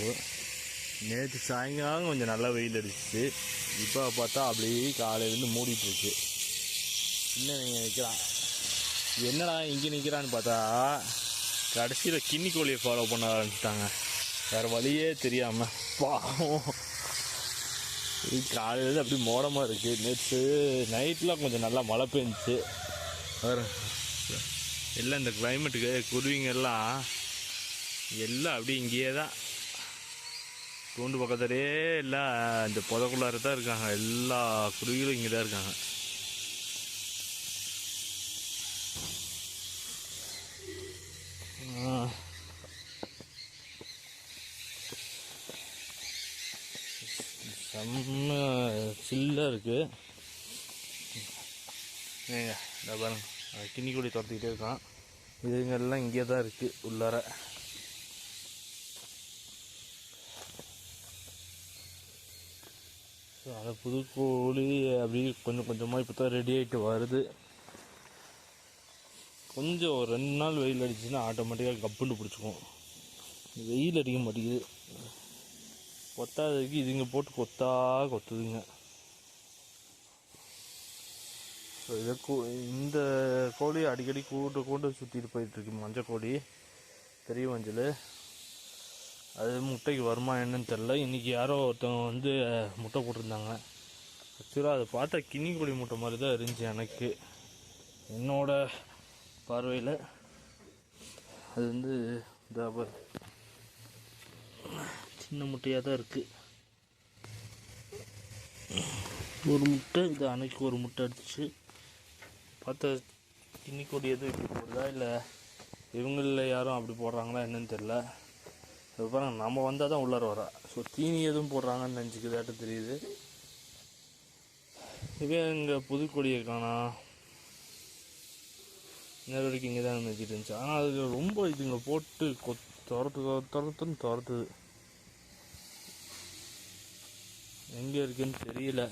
இருக்கும் நேற்று சாயங்காலம் கொஞ்சம் நல்லா வெயில் அடிச்சிச்சு. இப்போ பார்த்தா அப்படியே காலையிலேருந்து மூடிட்டுருக்கு. இன்னும் நீங்கள் நிற்கிறான் என்னடா இங்கே நிற்கிறான்னு பார்த்தா கடைசியில் கிண்ணி கோழியை ஃபாலோ பண்ண ஆரம்பிச்சிட்டாங்க. வேறு வழியே தெரியாமல் பாவம். காலையிலேருந்து காலையில் அப்படி மோடமாக இருக்குது நேற்று நைட்டில் கொஞ்சம் நல்லா மழை பெஞ்சிச்சு. வேறு எல்லாம் இந்த கிளைமேட்டுக்கு குருவிங்கெல்லாம் எல்லாம் அப்படி இங்கேயே தான் கூண்டு பக்கத்துலேயே எல்லாம் இந்த புதக்குள்ளார தான் இருக்காங்க. எல்லா குருவிகளும் இங்கே தான் இருக்காங்க செம்ம சில்லாக இருக்குது ஏங்க இந்த பாருங்க. அது கிண்ணி கொடி துரத்திக்கிட்டே இருக்கான். இதுங்கெல்லாம் இங்கே தான் இருக்குது உள்ளார. ஸோ அந்த புது கோழி அப்படியே கொஞ்சம் கொஞ்சமாக இப்போ தான் ரெடி ஆகிட்டு வருது. கொஞ்சம் ஒரு ரெண்டு நாள் வெயில் அடிச்சுன்னா ஆட்டோமேட்டிக்காக கப்புன்னு பிடிச்சிக்கும். வெயில் அடிக்க மாட்டேங்குது. கொத்தாததுக்கு இதுங்க போட்டு கொத்தா கொத்துதுங்க. ஸோ இதை கூ இந்த கோழி அடிக்கடி கூட்டு கூட்டு சுற்றிட்டு போயிட்டுருக்கு மஞ்சள் கோழி பெரிய மஞ்சள். அது முட்டைக்கு வருமா என்னன்னு தெரில இன்றைக்கி யாரோ ஒருத்தவங்க வந்து முட்டை போட்டிருந்தாங்க. ஆக்சுவலாக அதை பார்த்தா கிண்ணி கோழி முட்டை மாதிரி தான் இருந்துச்சு எனக்கு. என்னோட பார்வையில் அது வந்து தாபர் சின்ன முட்டையாக தான் இருக்குது ஒரு முட்டை இது அன்னைக்கு ஒரு முட்டை அடிச்சு பார்த்தா கிண்ணி எதுவும் இப்படி போடுதா? இல்லை இவங்களில் யாரும் அப்படி போடுறாங்களா என்னன்னு தெரில அது பாருங்கள் நம்ம வந்தால் தான் உள்ளார வரா. ஸோ தீனி எதுவும் போடுறாங்கன்னு நினச்சிக்கிறதாட்டு தெரியுது. இதே இங்கே புதுக்கொடியை காணா. இன்ன வரைக்கும் இங்கே தான் நினச்சிட்டு இருந்துச்சு. ஆனால் அதுக்கு ரொம்ப இதுங்க போட்டு கொத் துரத்து துரத்துன்னு துரத்துது. எங்கே இருக்குன்னு தெரியல.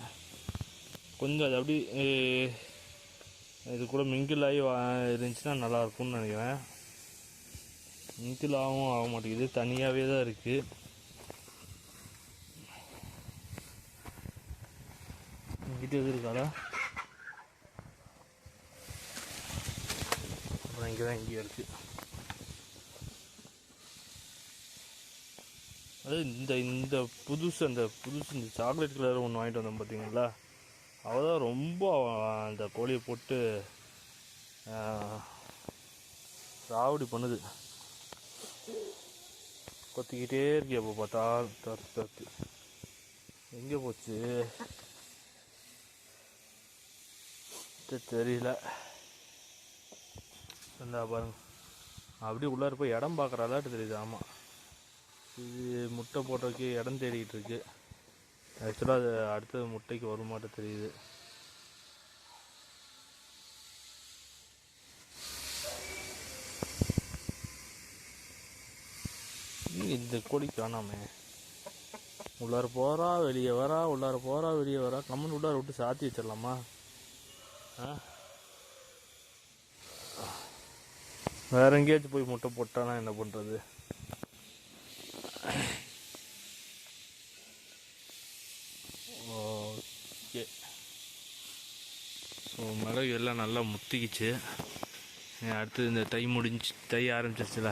கொஞ்சம் அது அப்படி இது கூட மிங்கிள் ஆகி வா- இருந்துச்சுன்னா நல்லா இருக்கும்னு நினைக்கிறேன். மிங்கிள் ஆகவும் ஆக மாட்டேங்குது. தனியாகவே தான் இருக்குது இங்கிட்ட எது இருக்காடா அப்புறம் இங்கே தான் இங்கேயே இருக்குது அது இந்த இந்த புதுசு அந்த புதுசு இந்த சாக்லேட் கலர் ஒன்று வாங்கிட்டு வந்தோம் பார்த்தீங்களா அவள் தான் ரொம்ப அந்த கோழியை போட்டு சாவடி ராவடி பண்ணுது. கொத்திக்கிட்டே இருக்கிய எப்போ பார்த்தா? தத்து தத்து எங்கே போச்சு? தெரியல. இருந்தா பாருங்க. அப்படியே உள்ளார போய் இடம் பார்க்குறாலாட்டு தெரியுது. ஆமாம் இது முட்டை போடுறதுக்கு இடம் தேடிக்கிட்டு இருக்கு. ஆக்சுவலாக அது அடுத்தது முட்டைக்கு வருமாட்ட தெரியுது. இந்த கொடி காணாமே உள்ளார போகிறா வெளியே வரா உள்ளார போகிறா வெளியே வரா. கம்மன் உள்ளார விட்டு சாத்தி வச்சிடலாமா? ஆ? வேற எங்கேயாச்சும் போய் முட்டை போட்டானா என்ன பண்ணுறது ஓகே. ஸோ மிளகு எல்லாம் நல்லா முத்திக்கிச்சு. அடுத்து இந்த தை முடிஞ்சு தை ஆரம்பிச்சிருச்சுல.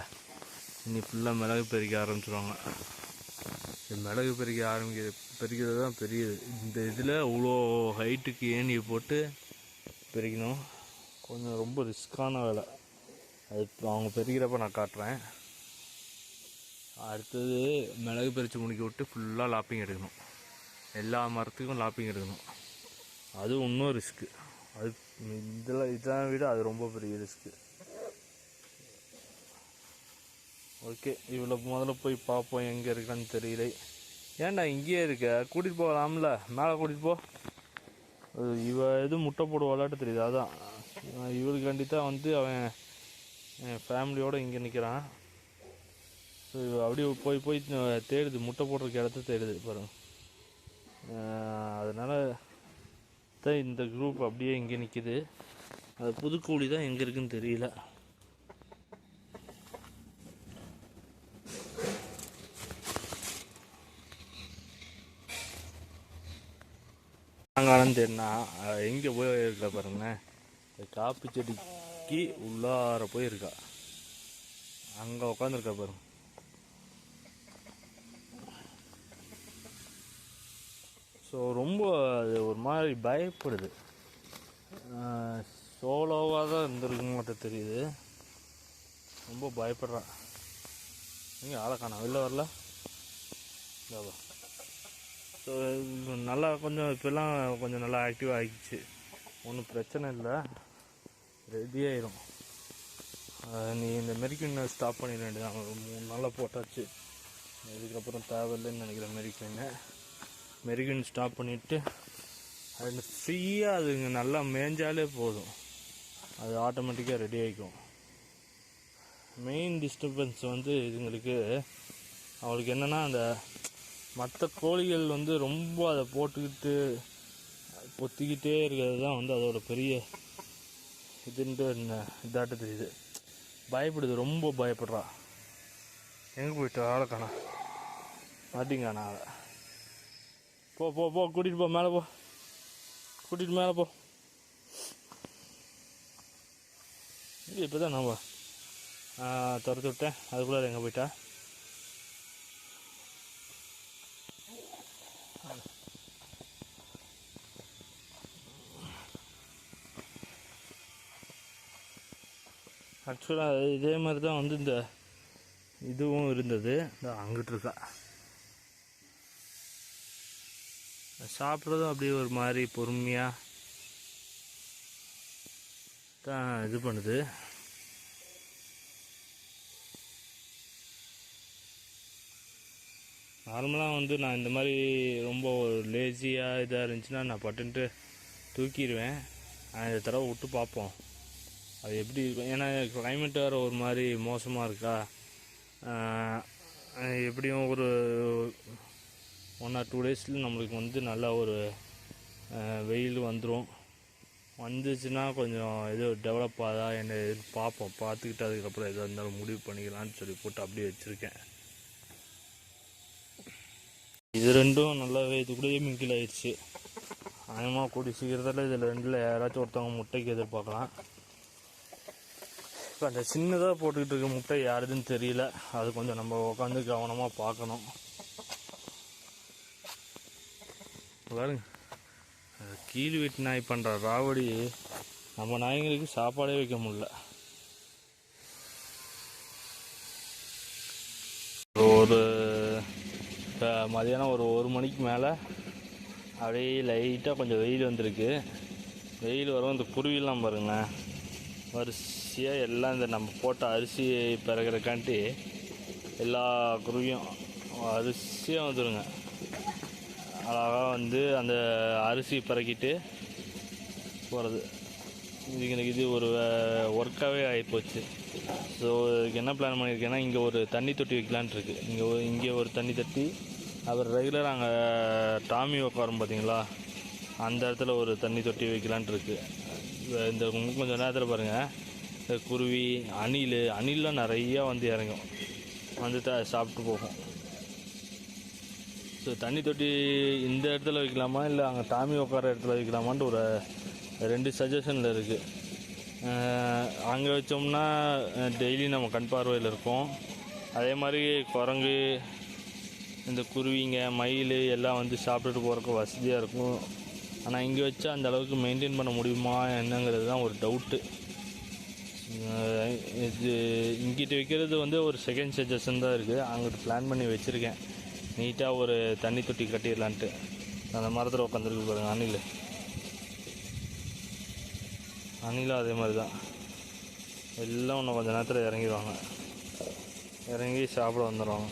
இனி ஃபுல்லாக மிளகு பெருக்க ஆரம்பிச்சிருவாங்க. மிளகு பெருக்க ஆரம்பிக்கிறது பெருக்கிறது தான் பெரியது. இந்த இதில் அவ்வளோ ஹைட்டுக்கு ஏணியை போட்டு பெருக்கணும் கொஞ்சம் ரொம்ப ரிஸ்க்கான வேலை. அது அவங்க பெருக்கிறப்ப நான் காட்டுறேன். அடுத்தது மிளகு பறித்து முடிக்க விட்டு ஃபுல்லாக லாப்பிங் எடுக்கணும். எல்லா மரத்துக்கும் லாப்பிங் எடுக்கணும். அது இன்னும் ரிஸ்க்கு அது இதில் இதெல்லாம் விட அது ரொம்ப பெரிய ரிஸ்க்கு ஓகே இவ்வளோ முதல்ல போய் பார்ப்போம் எங்கே இருக்கான்னு தெரியல. ஏன்டா இங்கேயே இருக்க? கூட்டிகிட்டு போகலாம்ல? மேலே கூட்டிகிட்டு போ. இவ எதுவும் முட்டை போடுவாளாட்டு தெரியுது அதான். இவளுக்காண்டி தான் வந்து அவன் என் ஃபேமிலியோடு இங்கே நிற்கிறான் ஸோ இவ அப்படியே போய் போய் தேடுது. முட்டை போடுறதுக்கு இடத்த தேடுது பாருங்க அதனால் தான் இந்த குரூப் அப்படியே இங்கே நிற்கிது அது புதுக்கூலி தான் எங்கே இருக்குன்னு தெரியல. சாயங்காலம் தேடினா எங்கே போய் இருக்கா பாருங்களேன் இந்த காப்பி செடிக்கு உள்ளார போயிருக்கா. அங்கே உட்காந்துருக்கா பாருங்க ஸோ ரொம்ப அது ஒரு மாதிரி பயப்படுது. சோலோவாக தான் இருந்திருக்கு மட்டும் தெரியுது. ரொம்ப பயப்படுறான். எங்கே ஆளை காணா வெளில வரல? இல்லை ஸோ நல்லா கொஞ்சம் இப்போல்லாம் கொஞ்சம் நல்லா ஆக்டிவ் ஆகிடுச்சு. ஒன்றும் பிரச்சனை இல்லை. ரெடி ஆயிரும். நீ இந்த மெரிக்கன் ஸ்டாப் பண்ணிட வேண்டியதான் ஒரு மூணு நாளாக போட்டாச்சு. இதுக்கப்புறம் தேவையில்லைன்னு நினைக்கிறேன் மெரிக்கன்னு மெரிக்கன் ஸ்டாப் பண்ணிவிட்டு அது ஃப்ரீயாக அதுங்க நல்லா மேய்ஞ்சாலே போதும். அது ஆட்டோமேட்டிக்காக ரெடி ஆகிக்கும் மெயின் டிஸ்டர்பன்ஸ் வந்து இதுங்களுக்கு அவளுக்கு என்னென்னா அந்த மற்ற கோழிகள் வந்து ரொம்ப அதை போட்டுக்கிட்டு பொத்திக்கிட்டே இருக்கிறது தான் வந்து அதோட பெரிய இதுன்ட்டு என்ன இதாட்ட தெரியுது. பயப்படுது ரொம்ப பயப்படுறா. எங்கே போயிட்டு? ஆளை காணா மாட்டிங்கானா? ஆளை போ போ போ கூட்டிகிட்டு போ மேலே போ. கூட்டிகிட்டு மேலே போ. இப்போ தான் நம்ம துரத்து விட்டேன். அதுக்குள்ளே எங்கே போயிட்டா? ஆக்சுவலாக இதே மாதிரி தான் வந்து இந்த இதுவும் இருந்தது. இந்த அங்கிட்டு இருக்கா. சாப்பிட்றதும் அப்படியே ஒரு மாதிரி பொறுமையாக தான் இது பண்ணுது. நார்மலாக வந்து நான் இந்த மாதிரி ரொம்ப லேசியாக இதாக இருந்துச்சுன்னா நான் பட்டுன்ட்டு தூக்கிடுவேன். இந்த தடவை விட்டு பார்ப்போம். அது எப்படி இருக்கும் ஏன்னா கிளைமேட் வேறு ஒரு மாதிரி மோசமாக இருக்கா? எப்படியும் ஒரு ஒன் ஆர் டூ டேஸில் நம்மளுக்கு வந்து நல்லா ஒரு வெயில் வந்துடும் வந்துச்சுன்னா கொஞ்சம் ஏதோ டெவலப் ஆதா என்ன ஏதுன்னு பார்ப்போம். பார்த்துக்கிட்டு அதுக்கப்புறம் எதாக இருந்தாலும் முடிவு பண்ணிக்கலாம்னு சொல்லி போட்டு அப்படியே வச்சுருக்கேன். இது ரெண்டும் நல்லாவே இது கூடயே மிங்கில் ஆயிடுச்சு. ஆயமாக கூடி சீக்கிரத்தில் இதில் ரெண்டில் யாராச்சும் ஒருத்தவங்க முட்டைக்கு எதிர்பார்க்கலாம். இப்போ அந்த சின்னதாக போட்டுக்கிட்டு இருக்க முட்டை யாருதுன்னு தெரியல. அது கொஞ்சம் நம்ம உட்காந்து கவனமாக பார்க்கணும். பாருங்க. கீழ் வீட்டு நாய் பண்ணுற ராவடி நம்ம நாய்களுக்கு சாப்பாடே வைக்க முடியல. ஒரு மதியானம் ஒரு ஒரு மணிக்கு மேலே அப்படியே லைட்டாக கொஞ்சம் வெயில் வந்திருக்கு. வெயில் வரும் இந்த குருவிலாம் பாருங்களேன். வரிசையாக எல்லாம் இந்த நம்ம போட்ட அரிசி பிறகுறக்காண்டி எல்லா குருவியும் அரிசியாக வந்துடுங்க அழகாக வந்து அந்த அரிசி பிறக்கிட்டு போகிறது இதுக்கு எனக்கு இது ஒரு ஒர்க்காகவே ஆகிப்போச்சு ஸோ இதுக்கு என்ன பிளான் பண்ணியிருக்கேன்னா இங்கே ஒரு தண்ணி தொட்டி வைக்கலான்ட்டு இருக்குது இங்கே ஒரு இங்கே ஒரு தண்ணி தொட்டி. அப்புறம் ரெகுலர் அங்கே டாமி உட்காரும் பார்த்தீங்களா அந்த இடத்துல ஒரு தண்ணி தொட்டி வைக்கலான்ட்டுருக்கு இந்த- கொஞ்சம் நேரத்தில் பாருங்கள் இந்த குருவி அணில் அணிலாம் நிறையா வந்து இறங்கும். வந்து த சாப்பிட்டு போகும். ஸோ தண்ணி தொட்டி இந்த இடத்துல வைக்கலாமா? இல்லை அங்கே டாமி உட்கார இடத்துல வைக்கலாமான்ட்டு ஒரு ரெண்டு சஜஷனில் இருக்குது அங்கே வச்சோம்னா டெய்லி நம்ம கண் பார்வையில் இருக்கும். அதே மாதிரி குரங்கு இந்த குருவிங்க மயில் எல்லாம் வந்து சாப்பிட்டுட்டு போகிறக்கு வசதியாக இருக்கும். ஆனால் இங்கே வச்சா அந்த அளவுக்கு மெயின்டைன் பண்ண முடியுமா என்னங்கிறது தான் ஒரு டவுட்டு இது இங்கிட்ட வைக்கிறது வந்து ஒரு செகண்ட் சஜஷன் தான் இருக்குது அங்கிட்டு பிளான் பண்ணி வச்சுருக்கேன். நீட்டாக ஒரு தண்ணி தொட்டி கட்டிடலான்ட்டு. அந்த மரத்தில் உட்காந்துருக்கு பாருங்கள் அணில். அணிலும் அதே மாதிரி தான் எல்லாம் இன்னும் கொஞ்சம் நேரத்தில் இறங்கிடுவாங்க இறங்கி சாப்பிட வந்துடுவாங்க